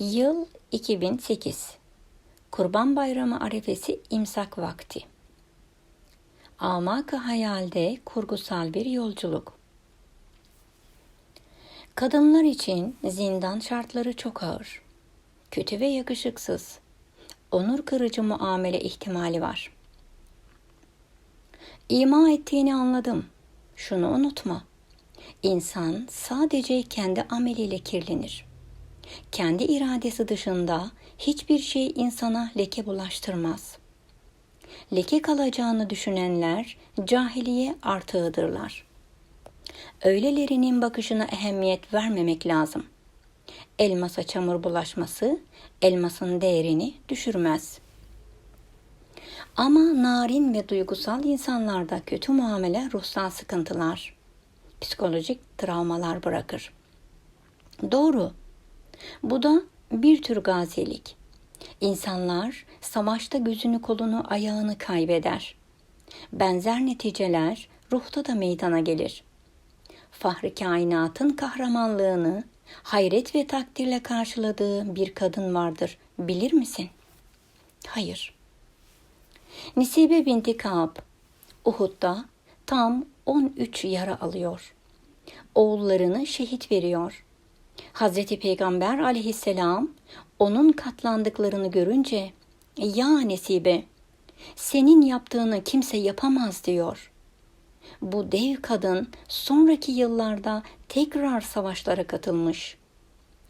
Yıl 2008. Kurban Bayramı arefesi imsak vakti. Amak hayalde kurgusal bir yolculuk. Kadınlar için zindan şartları çok ağır. Kötü ve yakışıksız. Onur kırıcı muamele ihtimali var. İma ettiğini anladım. Şunu unutma. İnsan sadece kendi ameliyle kirlenir. Kendi iradesi dışında hiçbir şey insana leke bulaştırmaz. Leke kalacağını düşünenler cahiliye artığıdırlar. Öylelerinin bakışına ehemmiyet vermemek lazım. Elmasa çamur bulaşması elmasın değerini düşürmez. Ama narin ve duygusal insanlarda kötü muamele ruhsal sıkıntılar, psikolojik travmalar bırakır. Doğru. Bu da bir tür gazilik. İnsanlar savaşta gözünü kolunu ayağını kaybeder. Benzer neticeler ruhta da meydana gelir. Fahri kainatın kahramanlığını hayret ve takdirle karşıladığı bir kadın vardır. Bilir misin? Hayır. Nisibe binti Kaab, Uhud'da tam 13 yara alıyor. Oğullarını şehit veriyor. Hazreti Peygamber aleyhisselam onun katlandıklarını görünce ya Nesibe senin yaptığını kimse yapamaz diyor. Bu dev kadın sonraki yıllarda tekrar savaşlara katılmış.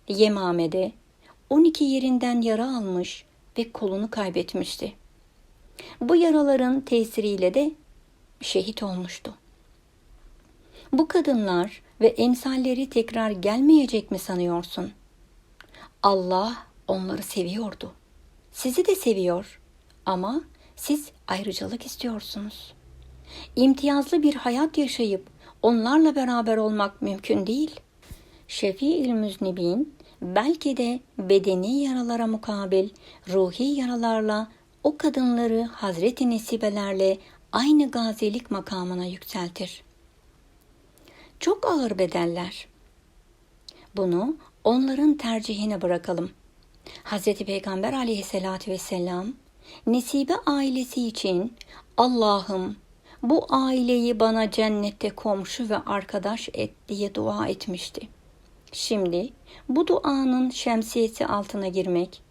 Yemame'de 12 yerinden yara almış ve kolunu kaybetmişti. Bu yaraların tesiriyle de şehit olmuştu. Bu kadınlar ve emsalleri tekrar gelmeyecek mi sanıyorsun? Allah onları seviyordu. Sizi de seviyor ama siz ayrıcalık istiyorsunuz. İmtiyazlı bir hayat yaşayıp onlarla beraber olmak mümkün değil. Şefi'ül Müznibin belki de bedeni yaralara mukabil ruhi yaralarla o kadınları Hazreti Nesibelerle aynı gazilik makamına yükseltir. Çok ağır bedeller. Bunu onların tercihine bırakalım. Hz. Peygamber aleyhissalatü vesselam Nesibe ailesi için Allah'ım bu aileyi bana cennette komşu ve arkadaş et diye dua etmişti. Şimdi bu duanın şemsiyesi altına girmek,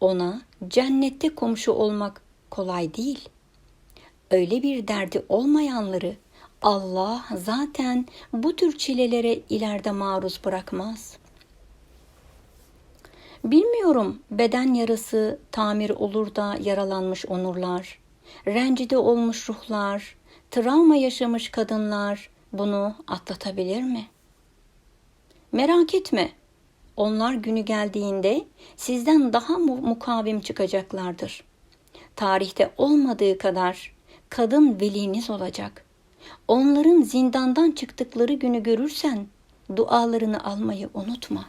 ona cennette komşu olmak kolay değil. Öyle bir derdi olmayanları Allah zaten bu tür çilelere ileride maruz bırakmaz. Bilmiyorum beden yarası tamir olur da yaralanmış onurlar, rencide olmuş ruhlar, travma yaşamış kadınlar bunu atlatabilir mi? Merak etme. Onlar günü geldiğinde sizden daha mukavim çıkacaklardır. Tarihte olmadığı kadar kadın veliniz olacak. Onların zindandan çıktıkları günü görürsen dualarını almayı unutma.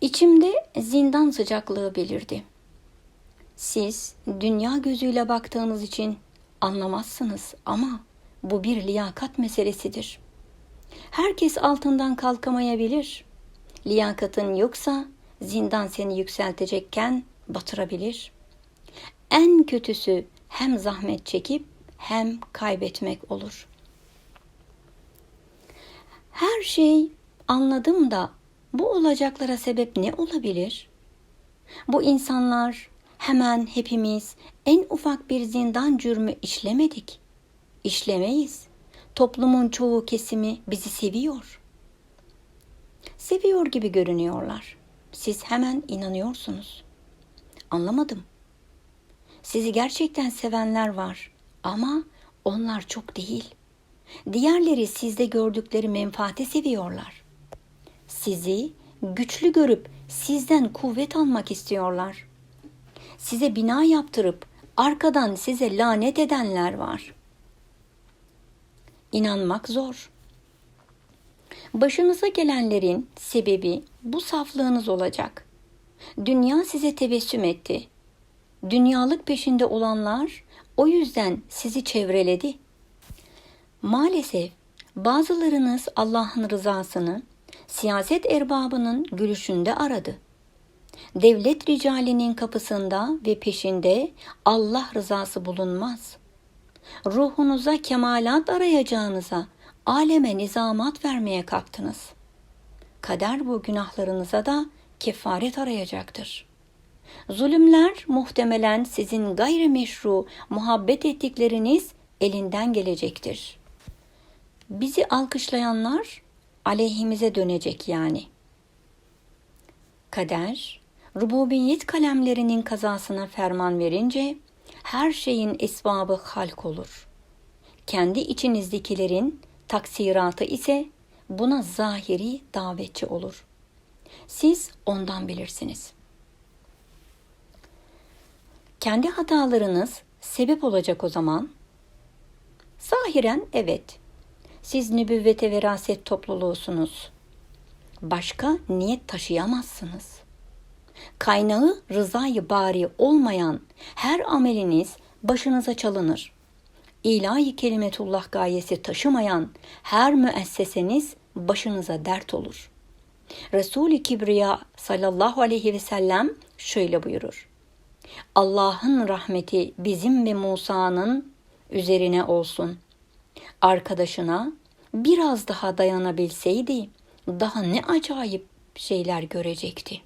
İçimde zindan sıcaklığı belirdi. Siz dünya gözüyle baktığınız için anlamazsınız ama bu bir liyakat meselesidir. Herkes altından kalkamayabilir. Liyakatın yoksa zindan seni yükseltecekken batırabilir. En kötüsü hem zahmet çekip hem kaybetmek olur. Her şey anladım da bu olacaklara sebep ne olabilir? Bu insanlar hemen hepimiz en ufak bir zindan cürmü işlemedik. İşlemeyiz. Toplumun çoğu kesimi bizi seviyor. Seviyor gibi görünüyorlar. Siz hemen inanıyorsunuz. Anlamadım. Sizi gerçekten sevenler var ama onlar çok değil. Diğerleri sizde gördükleri menfaati seviyorlar. Sizi güçlü görüp sizden kuvvet almak istiyorlar. Size bina yaptırıp arkadan size lanet edenler var. İnanmak zor. Başınıza gelenlerin sebebi bu saflığınız olacak. Dünya size tebessüm etti. Dünyalık peşinde olanlar o yüzden sizi çevreledi. Maalesef bazılarınız Allah'ın rızasını siyaset erbabının gülüşünde aradı. Devlet ricalinin kapısında ve peşinde Allah rızası bulunmaz. Ruhunuza kemalat arayacağınıza aleme nizamat vermeye kalktınız. Kader bu günahlarınıza da kefaret arayacaktır. Zulümler muhtemelen sizin gayrimeşru muhabbet ettikleriniz elinden gelecektir. Bizi alkışlayanlar aleyhimize dönecek yani. Kader, rububiyet kalemlerinin kazasına ferman verince her şeyin esbabı halk olur. Kendi içinizdekilerin taksiratı ise buna zahiri davetçi olur. Siz ondan bilirsiniz. Kendi hatalarınız sebep olacak o zaman. Zahiren evet. Siz nübüvvete veraset topluluğusunuz. Başka niyet taşıyamazsınız. Kaynağı rızayı bari olmayan her ameliniz başınıza çalınır. İlahi kelimetullah gayesi taşımayan her müesseseniz başınıza dert olur. Resul-i Kibriya sallallahu aleyhi ve sellem şöyle buyurur. Allah'ın rahmeti bizim ve Musa'nın üzerine olsun. Arkadaşına biraz daha dayanabilseydi daha ne acayip şeyler görecekti.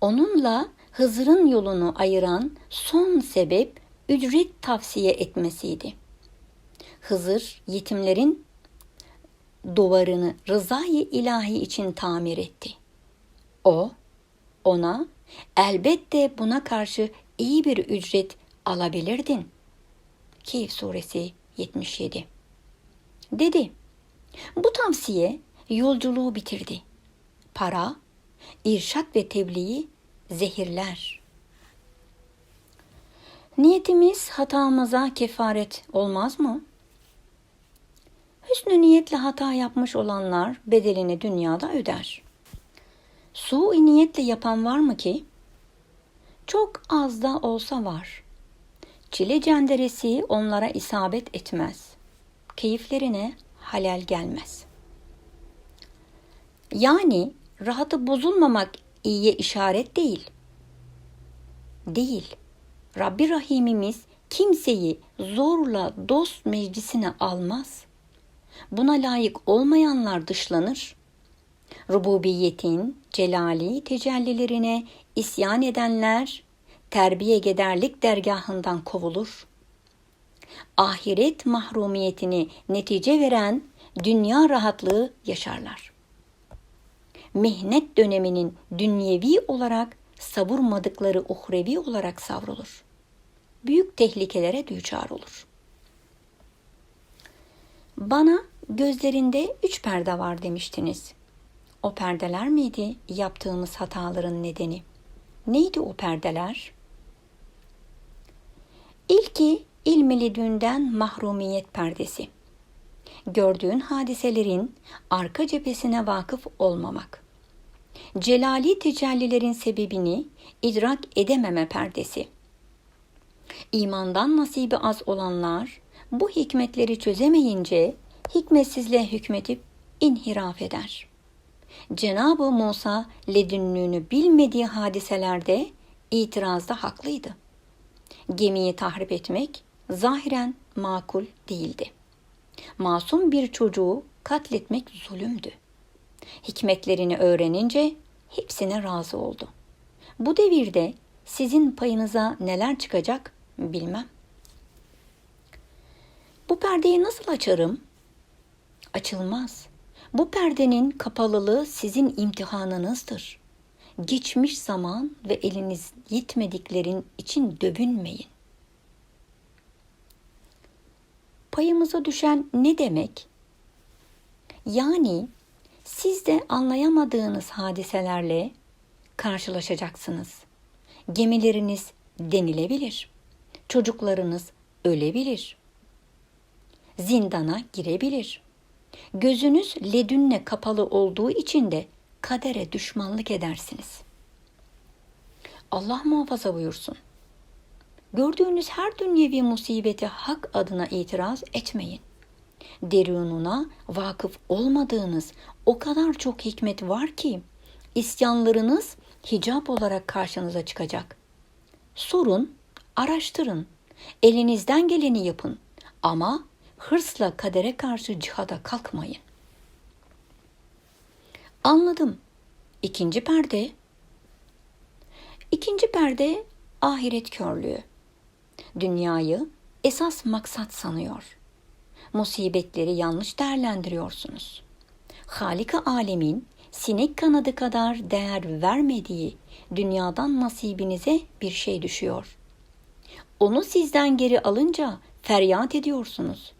Onunla Hızır'ın yolunu ayıran son sebep ücret tavsiye etmesiydi. Hızır yetimlerin duvarını rızayı ilahi için tamir etti. O ona elbette buna karşı iyi bir ücret alabilirdin. Keyif suresi 77 Dedi. Bu tavsiye yolculuğu bitirdi. Para, irşat ve tebliği zehirler. Niyetimiz hatamıza kefaret olmaz mı? Hüsnü niyetle hata yapmış olanlar bedelini dünyada öder. Su niyetle yapan var mı ki? Çok az da olsa var. Çile cenderesi onlara isabet etmez. Keyiflerine halel gelmez. Yani rahatı bozulmamak iyiye işaret değil. Değil. Rabbi Rahimimiz kimseyi zorla dost meclisine almaz. Buna layık olmayanlar dışlanır. Rububiyetin celali tecellilerine isyan edenler terbiye gederlik dergahından kovulur. Ahiret mahrumiyetini netice veren dünya rahatlığı yaşarlar. Mihnet döneminin dünyevi olarak savurmadıkları uhrevi olarak savrulur. Büyük tehlikelere düçar olur. Bana gözlerinde üç perde var demiştiniz. O perdeler miydi yaptığımız hataların nedeni? Neydi o perdeler? İlki ilmili dünden mahrumiyet perdesi. Gördüğün hadiselerin arka cephesine vakıf olmamak. Celali tecellilerin sebebini idrak edememe perdesi. İmandan nasibi az olanlar bu hikmetleri çözemeyince hikmetsizliğe hükmetip inhiraf eder. Cenab-ı Musa ledünlüğünü bilmediği hadiselerde itirazda haklıydı. Gemiyi tahrip etmek zahiren makul değildi. Masum bir çocuğu katletmek zulümdü. Hikmetlerini öğrenince hepsine razı oldu. Bu devirde sizin payınıza neler çıkacak bilmem. Bu perdeyi nasıl açarım? Açılmaz. Bu perdenin kapalılığı sizin imtihanınızdır. Geçmiş zaman ve eliniz yetmediklerin için dövünmeyin. Payımıza düşen ne demek? Yani siz de anlayamadığınız hadiselerle karşılaşacaksınız. Gemileriniz denilebilir. Çocuklarınız ölebilir. Zindana girebilir. Gözünüz ledünle kapalı olduğu için de kadere düşmanlık edersiniz. Allah muhafaza buyursun. Gördüğünüz her dünyevi musibeti hak adına itiraz etmeyin. Derununa vakıf olmadığınız o kadar çok hikmet var ki isyanlarınız hicap olarak karşınıza çıkacak. Sorun, araştırın, elinizden geleni yapın ama hırsla kadere karşı cihada kalkmayın. Anladım. İkinci perde. İkinci perde ahiret körlüğü. Dünyayı esas maksat sanıyor. Musibetleri yanlış değerlendiriyorsunuz. Halika alemin sinek kanadı kadar değer vermediği dünyadan nasibinize bir şey düşüyor. Onu sizden geri alınca feryat ediyorsunuz.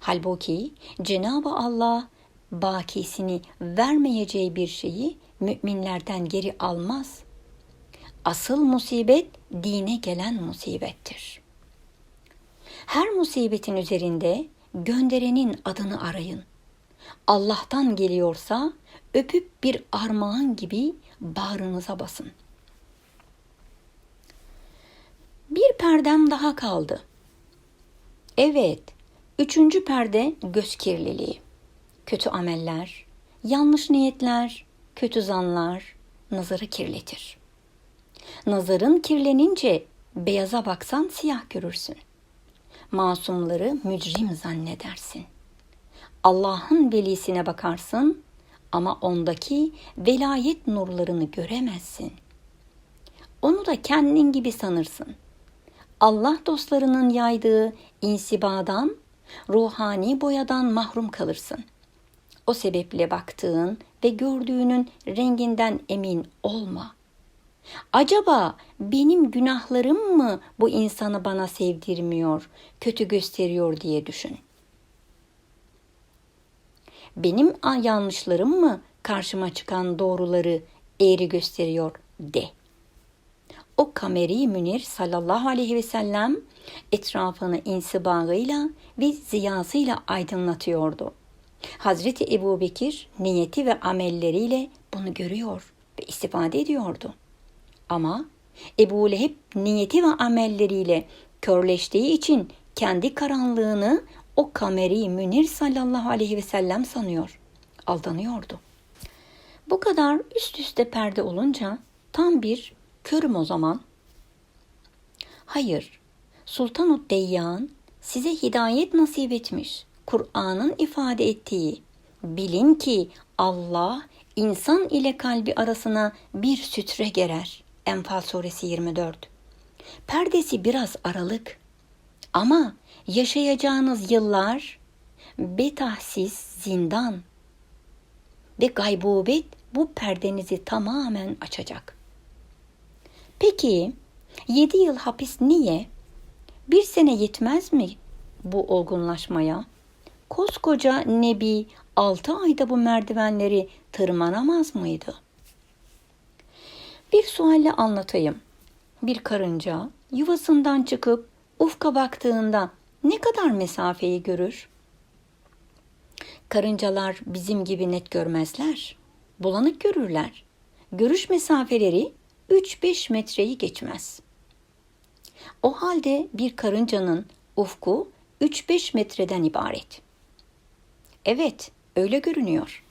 Halbuki Cenab-ı Allah bakisini vermeyeceği bir şeyi müminlerden geri almaz. Asıl musibet dine gelen musibettir. Her musibetin üzerinde gönderenin adını arayın. Allah'tan geliyorsa öpüp bir armağan gibi bağrınıza basın. Bir perdem daha kaldı. Evet, üçüncü perde göz kirliliği. Kötü ameller, yanlış niyetler, kötü zanlar nazarı kirletir. Nazarın kirlenince beyaza baksan siyah görürsün. Masumları mücrim zannedersin. Allah'ın velisine bakarsın ama ondaki velayet nurlarını göremezsin. Onu da kendin gibi sanırsın. Allah dostlarının yaydığı insibadan, ruhani boyadan mahrum kalırsın. O sebeple baktığın ve gördüğünün renginden emin olma. Acaba benim günahlarım mı bu insanı bana sevdirmiyor, kötü gösteriyor diye düşün. Benim yanlışlarım mı karşıma çıkan doğruları eğri gösteriyor de. O kameri Münir sallallahu aleyhi ve sellem etrafını insibağıyla ve ziyasıyla aydınlatıyordu. Hazreti Ebu Bekir niyeti ve amelleriyle bunu görüyor ve istifade ediyordu. Ama Ebu Leheb niyeti ve amelleriyle körleştiği için kendi karanlığını o kameri Münir sallallahu aleyhi ve sellem sanıyor. Aldanıyordu. Bu kadar üst üste perde olunca tam bir körüm o zaman. Hayır, Sultanut Deyyan size hidayet nasip etmiş. Kur'an'ın ifade ettiği bilin ki Allah insan ile kalbi arasına bir sütre gerer. Enfal suresi 24. Perdesi biraz aralık. Ama yaşayacağınız yıllar betahsiz zindan ve gaybubet bu perdenizi tamamen açacak. Peki 7 yıl hapis niye? Bir sene yetmez mi bu olgunlaşmaya? Koskoca Nebi 6 ayda bu merdivenleri tırmanamaz mıydı? Bir sualle anlatayım. Bir karınca yuvasından çıkıp ufka baktığında ne kadar mesafeyi görür? Karıncalar bizim gibi net görmezler. Bulanık görürler. Görüş mesafeleri 3-5 metreyi geçmez. O halde bir karıncanın ufku 3-5 metreden ibaret. Evet, öyle görünüyor.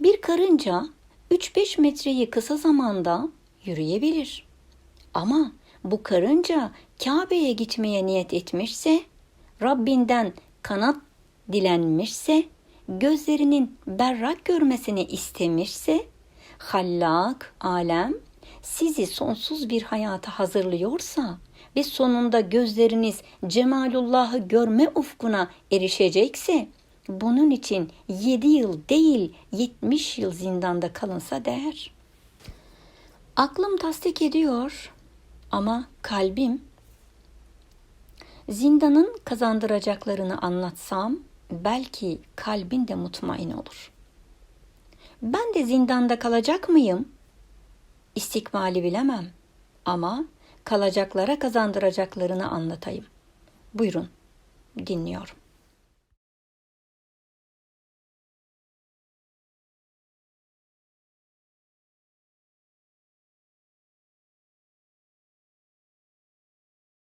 Bir karınca 3-5 metreyi kısa zamanda yürüyebilir. Ama bu karınca Kabe'ye gitmeye niyet etmişse, Rabbinden kanat dilenmişse, gözlerinin berrak görmesini istemişse, hallak, alem sizi sonsuz bir hayata hazırlıyorsa ve sonunda gözleriniz cemalullahı görme ufkuna erişecekse, bunun için 7 yıl değil 70 yıl zindanda kalınsa değer. Aklım tasdik ediyor ama kalbim zindanın kazandıracaklarını anlatsam belki kalbin de mutmain olur. Ben de zindanda kalacak mıyım? İstikbali bilemem ama kalacaklara kazandıracaklarını anlatayım. Buyurun, dinliyorum.